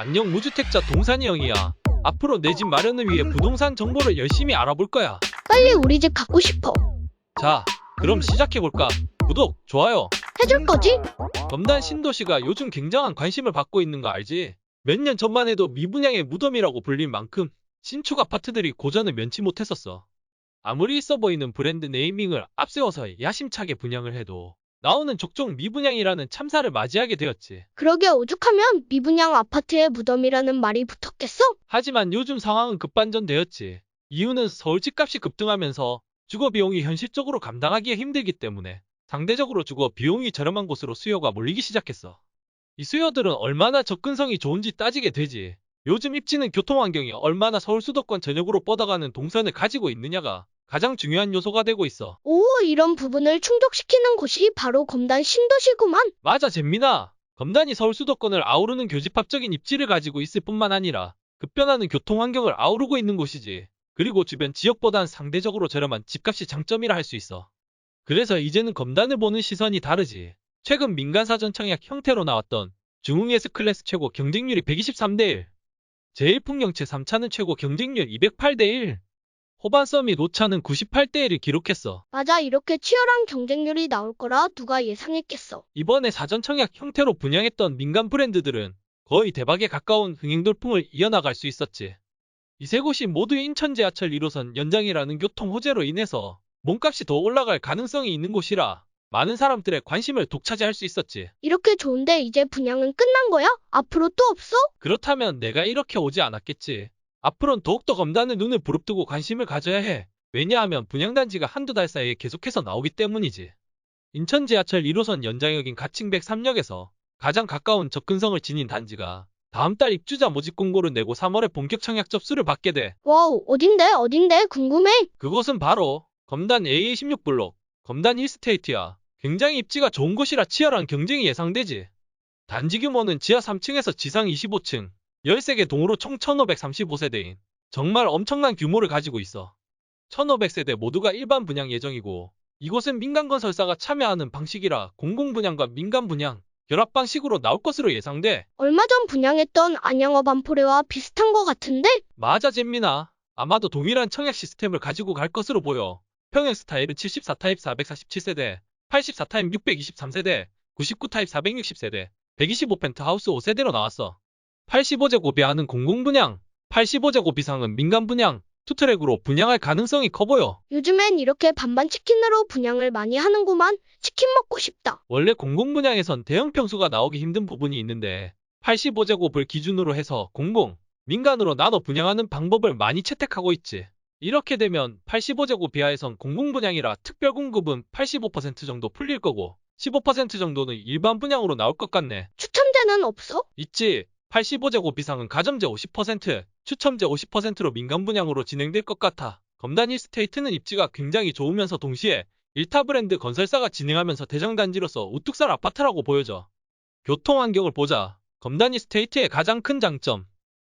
안녕 무주택자 동산이 형이야. 앞으로 내 집 마련을 위해 부동산 정보를 열심히 알아볼 거야. 빨리 우리 집 갖고 싶어. 자, 그럼 시작해볼까? 구독, 좋아요. 해줄 거지? 검단 신도시가 요즘 굉장한 관심을 받고 있는 거 알지? 몇 년 전만 해도 미분양의 무덤이라고 불릴 만큼 신축 아파트들이 고전을 면치 못했었어. 아무리 있어 보이는 브랜드 네이밍을 앞세워서 야심차게 분양을 해도 나오는 족종 미분양이라는 참사를 맞이하게 되었지. 그러게 오죽하면 미분양 아파트의 무덤이라는 말이 붙었겠어? 하지만 요즘 상황은 급반전되었지. 이유는 서울 집값이 급등하면서 주거 비용이 현실적으로 감당하기에 힘들기 때문에 상대적으로 주거 비용이 저렴한 곳으로 수요가 몰리기 시작했어. 이 수요들은 얼마나 접근성이 좋은지 따지게 되지. 요즘 입지는 교통환경이 얼마나 서울 수도권 전역으로 뻗어가는 동선을 가지고 있느냐가 가장 중요한 요소가 되고 있어. 오, 이런 부분을 충족시키는 곳이 바로 검단 신도시구만. 맞아, 잼민아. 검단이 서울 수도권을 아우르는 교집합적인 입지를 가지고 있을 뿐만 아니라 급변하는 교통 환경을 아우르고 있는 곳이지. 그리고 주변 지역보단 상대적으로 저렴한 집값이 장점이라 할 수 있어. 그래서 이제는 검단을 보는 시선이 다르지. 최근 민간사전 청약 형태로 나왔던 중흥 S클래스 최고 경쟁률이 123대 1, 제1풍경채 3차는 최고 경쟁률 208대 1, 호반서 및 5차는 98대 1을 기록했어. 맞아, 이렇게 치열한 경쟁률이 나올 거라 누가 예상했겠어. 이번에 사전 청약 형태로 분양했던 민간 브랜드들은 거의 대박에 가까운 흥행돌풍을 이어나갈 수 있었지. 이 세 곳이 모두 인천 지하철 1호선 연장이라는 교통 호재로 인해서 몸값이 더 올라갈 가능성이 있는 곳이라 많은 사람들의 관심을 독차지할 수 있었지. 이렇게 좋은데 이제 분양은 끝난 거야? 앞으로 또 없어? 그렇다면 내가 이렇게 오지 않았겠지. 앞으로는 더욱더 검단의 눈을 부릅뜨고 관심을 가져야 해. 왜냐하면 분양단지가 한두 달 사이에 계속해서 나오기 때문이지. 인천 지하철 1호선 연장역인 가칭백 3역에서 가장 가까운 접근성을 지닌 단지가 다음 달 입주자 모집 공고를 내고 3월에 본격 청약 접수를 받게 돼. 와우, 어딘데, 어딘데, 궁금해. 그곳은 바로 검단 AA16 블록, 검단 1스테이트야. 굉장히 입지가 좋은 곳이라 치열한 경쟁이 예상되지. 단지 규모는 지하 3층에서 지상 25층, 13개 동으로 총 1535세대인 정말 엄청난 규모를 가지고 있어. 1500세대 모두가 일반 분양 예정이고 이곳은 민간 건설사가 참여하는 방식이라 공공 분양과 민간 분양, 결합 방식으로 나올 것으로 예상돼. 얼마 전 분양했던 안양어 반포레와 비슷한 거 같은데? 맞아 잼민아. 아마도 동일한 청약 시스템을 가지고 갈 것으로 보여. 평형 스타일은 74타입 447세대, 84타입 623세대, 99타입 460세대, 125 펜트하우스 5세대로 나왔어. 85제곱 이 하는 공공 분양, 85제곱 이상은 민간 분양, 투트랙으로 분양할 가능성이 커 보여. 요즘엔 이렇게 반반 치킨으로 분양을 많이 하는구만. 치킨 먹고 싶다. 원래 공공 분양에선 대형 평수가 나오기 힘든 부분이 있는데 85제곱을 기준으로 해서 공공, 민간으로 나눠 분양하는 방법을 많이 채택하고 있지. 이렇게 되면 85제곱 이하에선 공공 분양이라 특별 공급은 85% 정도 풀릴 거고 15% 정도는 일반 분양으로 나올 것 같네. 추첨제는 없어? 있지. 85제곱 이상은 가점제 50%, 추첨제 50%로 민간 분양으로 진행될 것 같아. 검단 일스테이트는 입지가 굉장히 좋으면서 동시에 일타 브랜드 건설사가 진행하면서 대장단지로서 우뚝 산 아파트라고 보여져. 교통 환경을 보자. 검단 일스테이트의 가장 큰 장점.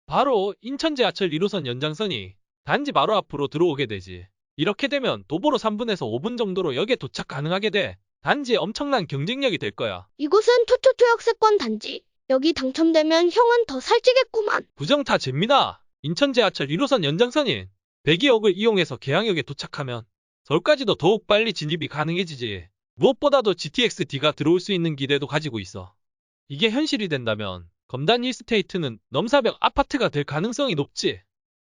바로 인천 지하철 1호선 연장선이 단지 바로 앞으로 들어오게 되지. 이렇게 되면 도보로 3분에서 5분 정도로 역에 도착 가능하게 돼. 단지에 엄청난 경쟁력이 될 거야. 이곳은 투투투 역세권 단지. 여기 당첨되면 형은 더 살찌겠구만. 부정타 잽니다. 인천 지하철 1호선 연장선인 102역을 이용해서 계양역에 도착하면 서울까지도 더욱 빨리 진입이 가능해지지. 무엇보다도 GTX-D가 들어올 수 있는 기대도 가지고 있어. 이게 현실이 된다면 검단 일스테이트는 넘사벽 아파트가 될 가능성이 높지.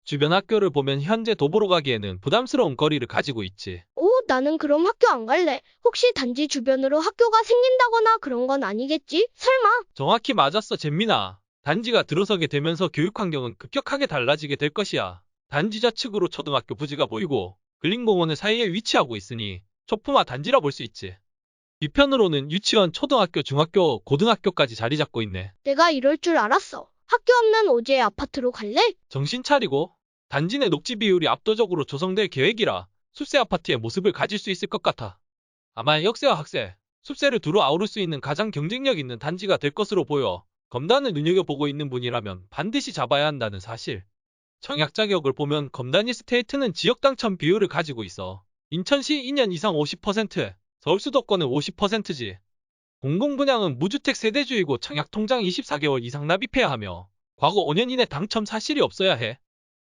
주변 학교를 보면 현재 도보로 가기에는 부담스러운 거리를 가지고 있지. 오, 나는 그럼 학교 안 갈래. 혹시 단지 주변으로 학교가 생긴다거나 그런 건 아니겠지? 설마? 정확히 맞았어, 잼민아. 단지가 들어서게 되면서 교육 환경은 급격하게 달라지게 될 것이야. 단지 좌측으로 초등학교 부지가 보이고 근린공원을 사이에 위치하고 있으니 초품화 단지라 볼 수 있지. 뒤편으로는 유치원, 초등학교, 중학교, 고등학교까지 자리 잡고 있네. 내가 이럴 줄 알았어. 학교 없는 오지의 아파트로 갈래? 정신 차리고 단지 내 녹지 비율이 압도적으로 조성될 계획이라 숲세 아파트의 모습을 가질 수 있을 것 같아. 아마 역세와 학세, 숲세를 두루 아우를 수 있는 가장 경쟁력 있는 단지가 될 것으로 보여 검단을 눈여겨보고 있는 분이라면 반드시 잡아야 한다는 사실. 청약 자격을 보면 검단이 스테이트는 지역 당첨 비율을 가지고 있어. 인천시 2년 이상 50%, 서울 수도권은 50%지. 공공분양은 무주택 세대주이고 청약 통장 24개월 이상 납입해야 하며 과거 5년 이내 당첨 사실이 없어야 해.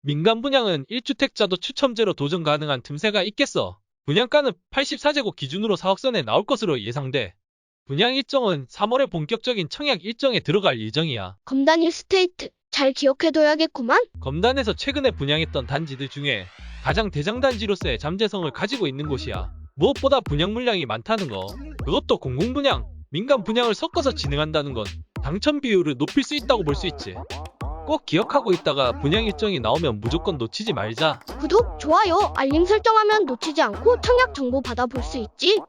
민간 분양은 1주택자도 추첨제로 도전 가능한 틈새가 있겠어. 분양가는 84제곱 기준으로 4억 선에 나올 것으로 예상돼. 분양 일정은 3월에 본격적인 청약 일정에 들어갈 예정이야. 검단 일스테이트. 잘 기억해둬야겠구만. 검단에서 최근에 분양했던 단지들 중에 가장 대장단지로서의 잠재성을 가지고 있는 곳이야. 무엇보다 분양 물량이 많다는 거. 그것도 공공분양, 민간 분양을 섞어서 진행한다는 건 당첨 비율을 높일 수 있다고 볼 수 있지. 꼭 기억하고 있다가 분양 일정이 나오면 무조건 놓치지 말자. 구독, 좋아요, 알림 설정하면 놓치지 않고 청약 정보 받아볼 수 있지.